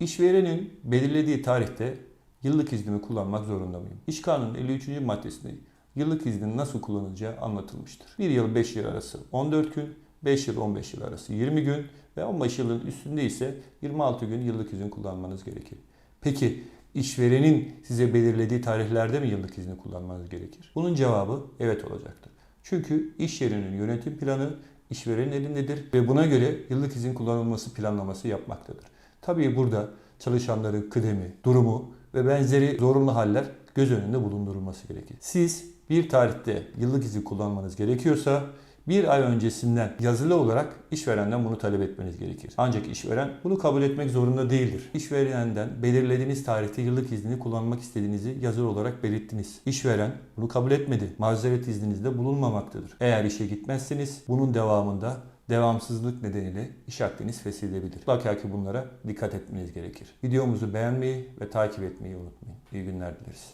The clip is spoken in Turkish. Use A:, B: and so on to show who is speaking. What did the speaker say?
A: İşverenin belirlediği tarihte yıllık iznimi kullanmak zorunda mıyım? İş Kanunu'nun 53. maddesinde yıllık iznin nasıl kullanılacağı anlatılmıştır. 1 yıl 5 yıl arası 14 gün, 5 yıl 15 yıl arası 20 gün ve 15 yılın üstünde ise 26 gün yıllık izin kullanmanız gerekir. Peki işverenin size belirlediği tarihlerde mi yıllık izni kullanmanız gerekir? Bunun cevabı evet olacaktır. Çünkü iş yerinin yönetim planı işverenin elindedir ve buna göre yıllık izin kullanılması planlaması yapmaktadır. Tabii burada çalışanların kıdemi, durumu ve benzeri zorunlu haller göz önünde bulundurulması gerekir. Siz bir tarihte yıllık izin kullanmanız gerekiyorsa bir ay öncesinden yazılı olarak işverenden bunu talep etmeniz gerekir. Ancak işveren bunu kabul etmek zorunda değildir. İşverenden belirlediğiniz tarihte yıllık iznini kullanmak istediğinizi yazılı olarak belirttiniz. İşveren bunu kabul etmedi. Mazeret izninizde bulunmamaktadır. Eğer işe gitmezseniz bunun devamında devamsızlık nedeniyle iş akdiniz feshedebilir. Mutlaka ki bunlara dikkat etmeniz gerekir. Videomuzu beğenmeyi ve takip etmeyi unutmayın. İyi günler dileriz.